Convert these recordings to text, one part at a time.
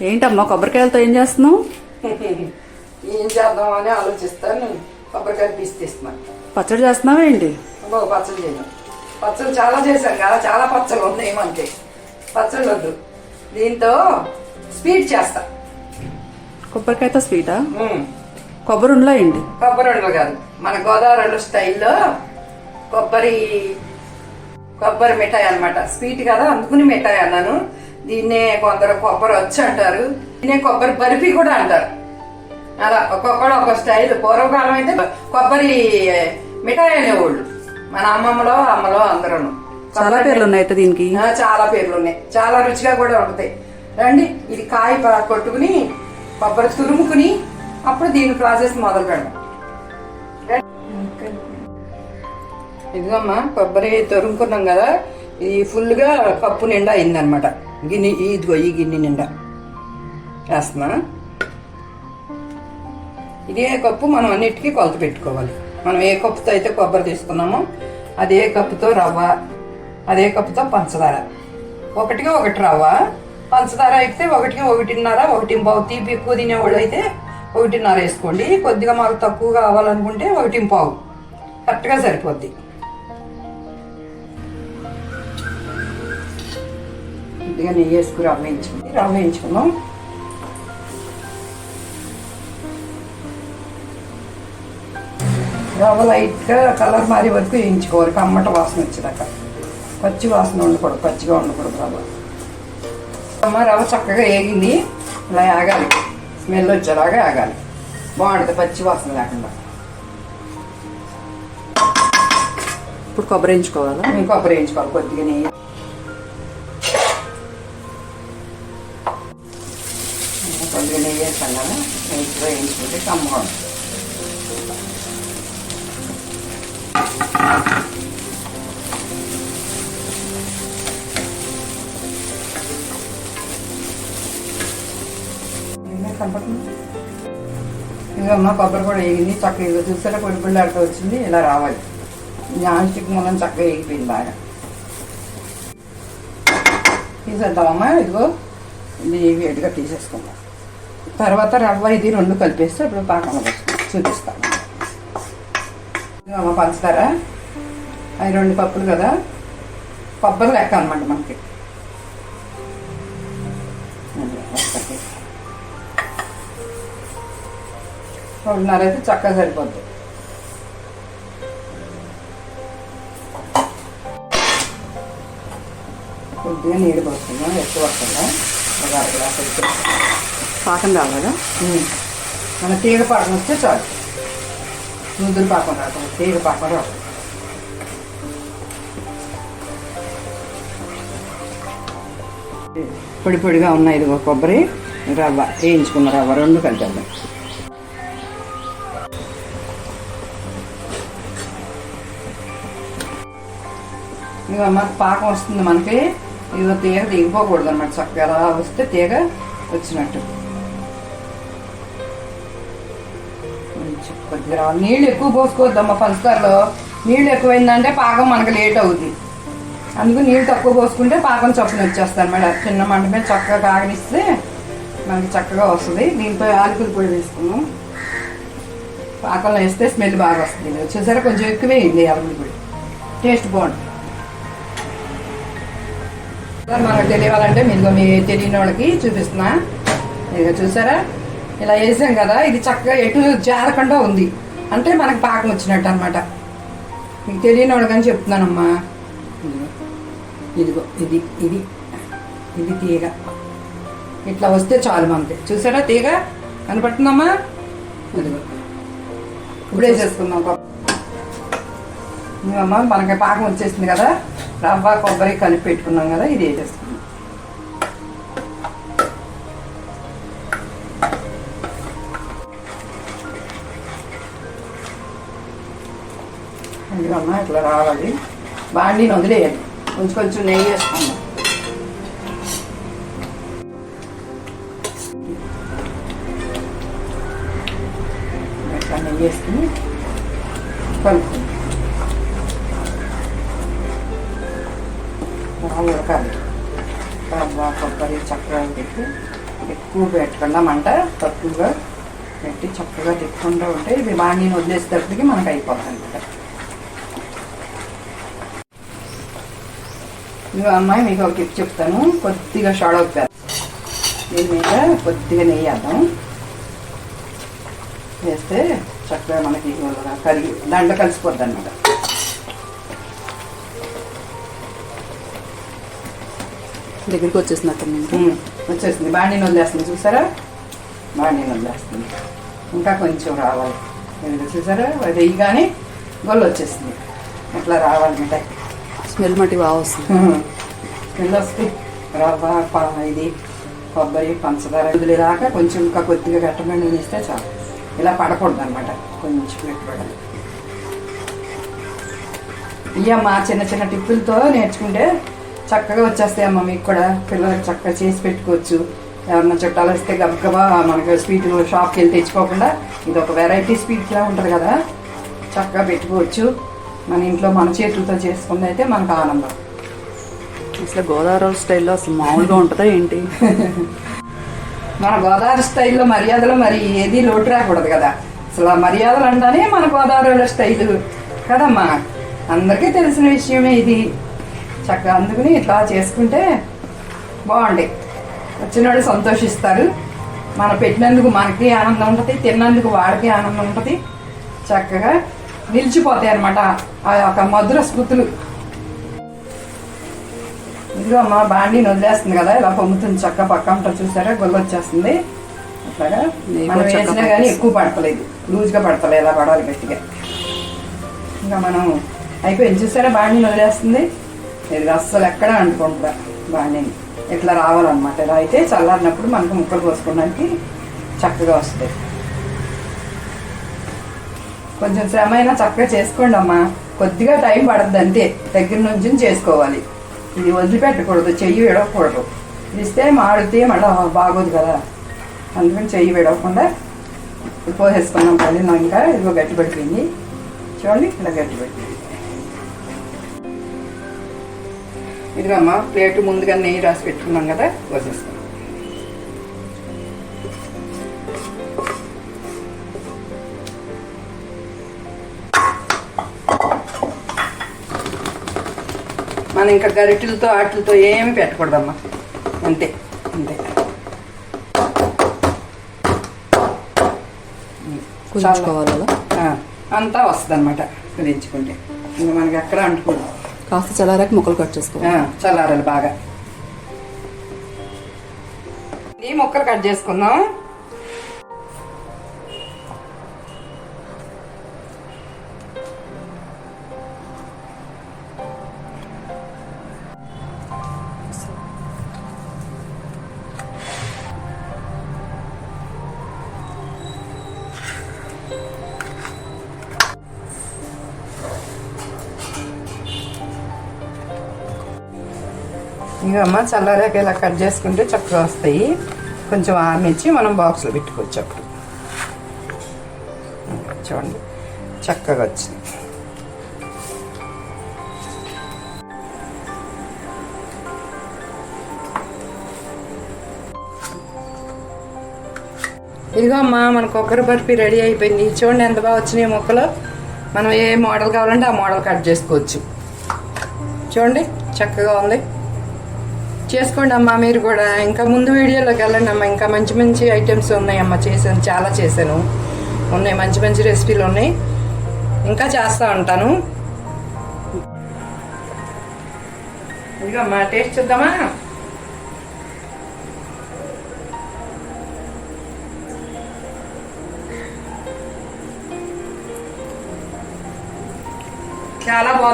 ఏంటమ్మా కొబ్బరికాయలతో ఏం చేస్తున్నావు? ఏం చేద్దామని ఆలోచిస్తాను. కొబ్బరికాయ పీస్ తీస్తున్నాను. పచ్చడి చేస్తున్నావా ఏంటి? పచ్చడి చేయను. పచ్చళ్ళు చాలా చేశాం కదా చాలా పచ్చళ్ళు ఉన్నాయి మనకి. పచ్చళ్ళు వద్దు. దీంతో స్వీట్ చేస్తా. కొబ్బరికాయతో స్వీటా. కొబ్బరి ఉండలా ఏంటి? కొబ్బరి ఉండలు కాదు. మన గోదావరి స్టైల్లో కొబ్బరి కొబ్బరి మిఠాయి అన్నమాట. స్వీట్ కదా అందుకుని మిఠాయి అన్నాను. దీన్నే కొందరు కొబ్బరి వచ్చి అంటారు. దీన్నే కొబ్బరి బర్ఫీ కూడా అంటారు. అలా ఒక్కొక్కడు ఒక స్టైల్. పూర్వకాలం అయితే కొబ్బరి మిఠాయి అనేవాళ్ళు. మన అమ్మమ్మలో అమ్మలో అందరూ చాలా పేర్లు ఉన్నాయి అయితే దీనికి. చాలా పేర్లు ఉన్నాయి చాలా రుచిగా కూడా ఉంటాయి. రండి ఇది కాయ కొట్టుకుని కొబ్బరి తురుముకుని అప్పుడు దీని ప్రాసెస్ మొదలు పెడదాం ఇదిగోమ్మా కొబ్బరి తురుముకున్నాం కదా. ఇది ఫుల్గా కప్పు నిండా అయిందనమాట. గిన్నె ఇదిగో ఈ గిన్నె నిండా వేస్తున్నా ఇదే కప్పు మనం అన్నిటికీ కొలత పెట్టుకోవాలి. మనం ఏ కప్పుతో అయితే కొబ్బరి తీసుకున్నామో అదే కప్పుతో రవ్వ అదే కప్పుతో పంచదార. ఒకటికి ఒకటి రవ్వ పంచదార అయితే ఒకటికి ఒకటిన్నర ఒకటి పావు తీపి ఎక్కువ తినేవాళ్ళు అయితే ఒకటిన్నర వేసుకోండి. కొద్దిగా మాకు తక్కువ కావాలనుకుంటే ఒకటి పావు. కరెక్ట్గా సరిపోద్ది. కొద్దిగా నెయ్యి వేసుకుని రవ్వ వేయించుకుంది రవ్వ వేయించుకున్నాం రవ్వ లైట్గా కలర్ మారే వరకు వేయించుకోవాలి. కమ్మట వాసన వచ్చేదాకా. పచ్చి వాసన ఉండకూడదు పచ్చిగా ఉండకూడదు రవ్వ. అమ్మ రవ్వ చక్కగా వేగింది. ఇలా ఆగాలి. స్మెల్ వచ్చేలాగా ఆగాలి. బాగుంటుంది పచ్చి వాసన లేకుండా. ఇప్పుడు కొబ్బరి వేయించుకోవాలా? కొబ్బరి వేయించుకోవాలి కొద్దిగా నెయ్యి. వేయించుకుంటే కమ్మగా ఉంటుంది ఏమే కనపడుతుంది కొబ్బరి కూడా వేగింది చక్కగా ఇదిగో చూసారా పొడి పొడి వచ్చింది ఇలా రావాలి నాన్ స్టిక్ మూలం చక్కగా వేగిపోయింది బాగా తీసేద్దామమ్మా ఇదిగో ఇది వేడిగా తీసేసుకుందాం. తర్వాత రవ్వ ఇది రెండు కలిపేస్తే ఇప్పుడు పాకం చూపిస్తాను. ఇదిగోమ్మా పంచదార అవి రెండు పప్పులు కదా? కొబ్బరి లెక్క అనమాట మనకి. రెండున్నర అయితే చక్కగా సరిపోద్ది. కొద్దిగా నీరు పడుతుందా ఎక్కువ పడుతుందా? ఒక అర గ్లాస్ పాకం రావాలా మన తీగ పాకం వస్తే చాలు. ముద్దురు పాకం రాకుండా తీగ పాకం రాదు. పొడి పొడిగా ఉన్నాయి ఇదిగో కొబ్బరి రవ్వ వేయించుకున్న రవ్వ రెండు కలిపేద్దాం. ఇక మనకు పాకం వస్తుంది మనకి. ఇదిగో తీగ దిగిపోకూడదు అనమాట చక్కగా. ఎలా వస్తే తీగ వచ్చినట్టు. కొంచెం నీళ్ళు ఎక్కువ పోసుకోవద్దమ్మా పంచదారలో. నీళ్ళు ఎక్కువైందంటే పాకం మనకు లేట్ అవుతుంది అందుకు నీళ్ళు తక్కువ పోసుకుంటే పాకం చప్పున వచ్చేస్తాను మేడం. చిన్న మంట మీద చక్కగా కాగనిస్తే మనకి చక్కగా వస్తుంది. దీంతో యాలకుల పొడి వేసుకున్నాం. పాకంలో వేస్తే స్మెల్ బాగా వస్తుంది. వచ్చేసరికి కొంచెం ఎక్కువ వేయండి యాలకుల పొడి. టేస్ట్ బాగుంటుంది. మనకు తెలియాలంటే మీకు మీ తెలియని వాళ్ళకి చూపిస్తున్నా. ఇక చూసారా? ఇలా వేసాం కదా. ఇది చక్కగా ఎటు జారకుండా ఉంది. అంటే మనకు పాకం వచ్చినట్టు అనమాట మీకు తెలియని వాళ్ళకని చెప్తున్నానమ్మా. ఇదిగో ఇది ఇది ఇది తీగ. ఇట్లా వస్తే చాలు మనకి. చూసారా తీగ? కనపడుతుందమ్మా? ఇదిగో. ఇప్పుడు చేసుకుందాం ఒక మనకి పాకం వచ్చేసింది కదా. రవ్వ కొబ్బరి కలిపి పెట్టుకున్నాం కదా ఇది వేసేసుకున్నాం ఇదిగోమ్మా ఇట్లా రావాలి. బాండీని వదిలేయాలి కొంచెం కొంచెం నెయ్యి వేసుకుందాం ఇట్లా నెయ్యి వేసుకుని కలుపుకుందాం ఉడకాలి. కొబ్బరి చక్కగా పెట్టి ఎక్కువ పెట్టకుండా మంట తక్కువగా పెట్టి చక్కగా తిప్పకుండా ఉంటే ఇది బాగా వదిలేసేటప్పటికి మనకు అయిపోతుంది. ఇదిగో అమ్మాయి మీకు ఒక టిప్ చెప్తాను. కొద్దిగా షాడ్ అవుతారు దీని మీద కొద్దిగా నెయ్యి వేద్దాం. వేస్తే చక్కగా మనకి కరిగి దండ కలిసిపోద్ది అనమాట దగ్గరికి వచ్చేసినట్టు ఇంకా వచ్చేసింది. బాండీ వదిలేస్తుంది చూసారా? బాండీ వదిలేస్తుంది ఇంకా కొంచెం రావాలి. చూసారా? అది వేయగానే గొల్లు వచ్చేసింది. ఇట్లా రావాలి మిఠాయి స్మెల్ మట్టి బాగా వస్తుంది. కింద వస్తే రవ్వ ఇది కొబ్బరి పంచదార వదిలి రాక కొంచెం ఇంకా కొద్దిగా గట్టమని వేస్తే చాలు. ఇలా పడకూడదు అనమాట కొంచెం పెట్టుబడాలి ఇయ్యమ్మా చిన్న చిన్న టిప్పులతో నేర్చుకుంటే చక్కగా వచ్చేస్తాయి అమ్మ మీకు కూడా. పిల్లలకు చక్కగా చేసి పెట్టుకోవచ్చు. ఎవరన్నా చుట్టాలు వస్తే గబగబా మనకి స్వీట్ షాప్కి వెళ్ళి తెచ్చుకోకుండా ఇది ఒక వెరైటీ స్వీట్లా ఉంటుంది కదా. చక్కగా పెట్టుకోవచ్చు. మన ఇంట్లో మన చేతులతో చేసుకుంది అయితే మనకు ఆనందం. అసలు గోదావరి స్టైల్లో అసలు మామూలుగా ఉంటుందా ఏంటి? మన గోదావరి స్టైల్లో మర్యాదలు మరి ఏది లోటు రాకూడదు కదా. అసలు ఆ మర్యాదలు అంటానే మన గోదావరిలో స్టైల్ కదమ్మా. అందరికీ తెలిసిన విషయమే ఇది. చక్కగా అందుకుని ఇట్లా చేసుకుంటే బాగుంటాయి. వచ్చిన వాళ్ళు సంతోషిస్తారు. మనం పెట్టినందుకు మనకి ఆనందం ఉంటుంది తిన్నందుకు వాడికి ఆనందం ఉంటుంది. చక్కగా నిలిచిపోతాయి అనమాట ఆ యొక్క మధుర స్మృతులు. ఇదిగో అమ్మ బాండీని వదిలేస్తుంది కదా ఇలా పొమ్ముతుంది చక్క పక్క ఉంటుంది చూసారా? గొల్ల వచ్చేస్తుంది అట్లాగా మనం వేసినా కానీ. ఎక్కువ పడతలేదు లూజ్గా పడతలేదు ఇలా పడాలి గట్టిగా. ఇంకా మనం అయిపోయింది. చూసారా? బాండీని వదిలేస్తుంది ఇది అస్సలు ఎక్కడ అంటుకుంటా బాండీని? ఇట్లా రావాలన్నమాట. ఇలా అయితే చల్లారినప్పుడు మనకు ముక్కలు పోసుకోవడానికి చక్కగా వస్తుంది కొంచెం శ్రమ అయినా చక్కగా చేసుకోండి అమ్మా కొద్దిగా టైం పడద్దు అంతే. దగ్గర నుంచి చేసుకోవాలి. ఇది వదిలిపెట్టకూడదు చెయ్యి విడవకూడదు. ఇస్తే మాడితే మళ్ళీ బాగోదు కదా. అందుకని చెయ్యి విడవకుండా పోసేసుకున్నాం పది ఇంకా ఇదిగో గట్టి పడిపోయింది. చూడండి ఇలా గట్టి పడిపోయింది. ఇదిగమ్మా ప్లేట్ ముందుగా నెయ్యి రాసి పెట్టుకున్నాం కదా పోసేసుకున్నాం మనం ఇంకా గరిటెలతో ఆటలతో ఏమి పెట్టకూడదమ్మా. అంతే అంతే. అంతా వస్తుంది అనమాట కుదించుకుంటే. ఇంకా మనకి ఎక్కడ అంటుకోదు కాస్త చల్లారాక ముక్కలు కట్ చేసుకోవాలి. చల్లారాలి బాగా. ఈ ముక్కలు కట్ చేసుకుందాం. ఇంకా అమ్మ చల్లారాక ఇలా కట్ చేసుకుంటే చక్కగా వస్తాయి. కొంచెం ఆమెచ్చి మనం బాక్స్లో పెట్టుకోవచ్చు అప్పుడు. చూడండి చక్కగా వచ్చింది. ఇదిగో అమ్మా మన కొబ్బరి బర్ఫీ రెడీ అయిపోయింది. చూడండి ఎంత బాగా వచ్చినాయి మొక్కలు. మనం ఏ మోడల్ కావాలంటే ఆ మోడల్ కట్ చేసుకోవచ్చు. చూడండి చక్కగా ఉంది. చేసుకోండి అమ్మా మీరు కూడా. ఇంకా ముందు వీడియోలోకి వెళ్ళండి అమ్మా. ఇంకా మంచి మంచి ఐటమ్స్ ఉన్నాయమ్మా చేశాను చాలా చేశాను. ఉన్నాయి మంచి మంచి రెసిపీలు ఉన్నాయి. ఇంకా చేస్తూ ఉంటాను. ఇదిగో అమ్మా టేస్ట్ చూద్దామా?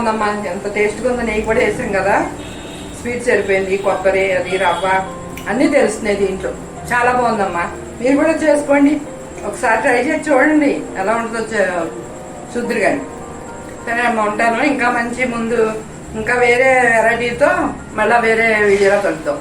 బాగుందమ్మా. ఎంత టేస్ట్గా ఉందో నెయ్యి కూడా వేసాం కదా. స్వీట్ సరిపోయింది కొబ్బరి అది రవ్వ అన్నీ తెలుస్తున్నాయి దీంట్లో. చాలా బాగుందమ్మా. మీరు కూడా చేసుకోండి. ఒకసారి ట్రై చేసి చూడండి. ఎలా ఉంటుందో చూద్దరు కానీ సరే అమ్మ ఉంటాను. ఇంకా మంచి ముందు ఇంకా వేరే వెరైటీతో మళ్ళీ వేరే వీడియోలో కలుద్దాం.